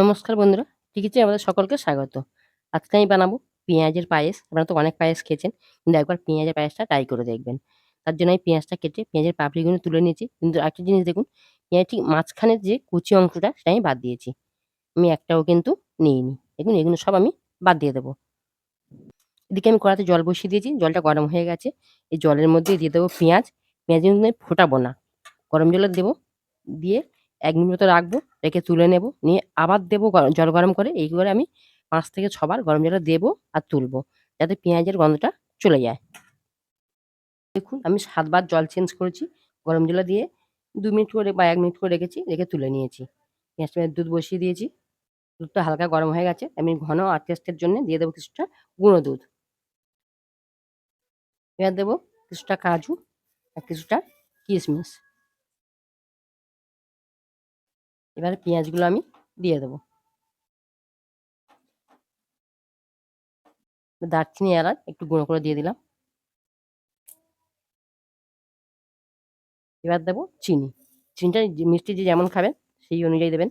নমস্কার বন্ধুরা, টিকিচে আমাদের সকলকে স্বাগত। আজকে আমি বানাবো পেঁয়াজের পায়েস, আপনারা তো অনেক পায়েস খেয়েছেন, কিন্তু একবার পেঁয়াজের পায়েসটা ট্রাই করে দেখবেন। তার জন্য আমি পেঁয়াজটা কেটে পেঁয়াজের পাপড়িগুলো তুলে নিয়েছি, কিন্তু একটা জিনিস দেখুন পেঁয়াজ ঠিক মাঝখানের যে কুচি অংশটা সেটা আমি বাদ দিয়েছি। আমি একটাও কিন্তু নিইনি। দেখুন, এগুলো সব আমি বাদ দিয়ে দেবো। এদিকে আমি কড়াতে জল বসিয়ে দিয়েছি, জলটা গরম হয়ে গেছে। এই জলের মধ্যে দিয়ে দেবো পেঁয়াজ। পেঁয়াজ কিন্তু আমি ফোটাবো না। গরম জলে দেবো, দিয়ে এক মিনিট মতো রাখব, রেখে তুলে নেব, নিয়ে আবার দেবো জল গরম করে। এই করে আমি পাঁচ থেকে ছবার গরম জলে দেবো আর তুলবো, যাতে পেঁয়াজের গন্ধটা চলে যায়। দেখুন, আমি সাতবার জল চেঞ্জ করেছি, গরম জলে দিয়ে দু মিনিট করে বা এক মিনিট করে রেখেছি, রেখে তুলে নিয়েছি। পেঁয়াজটা দুধ বসিয়ে দিয়েছি, দুধটা হালকা গরম হয়ে গেছে, আমি ঘন আর টেস্টের জন্য দিয়ে দেবো কিছুটা গুঁড়ো দুধ। এবার দেবো কিছুটা কাজু আর কিছুটা কিশমিশ। এবারে পেঁয়াজগুলো আমি দিয়ে দেবো। দারচিনি এলাচ একটু গুঁড়ো করে দিয়ে দিলাম। এবার দেবো চিনি। চিনিটা মিষ্টি যে যেমন খাবেন সেই অনুযায়ী দেবেন।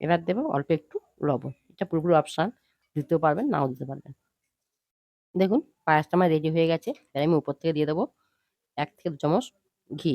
এবার দেবো অল্প একটু লবণ। এটা পুরোপুরি অপশান। দিতেও পারবেন, নাও দিতে পারবেন। দেখুন, পায়েসটা আমার রেডি হয়ে গেছে। এবার আমি উপর থেকে দিয়ে দেবো এক থেকে দু চামচ ঘি।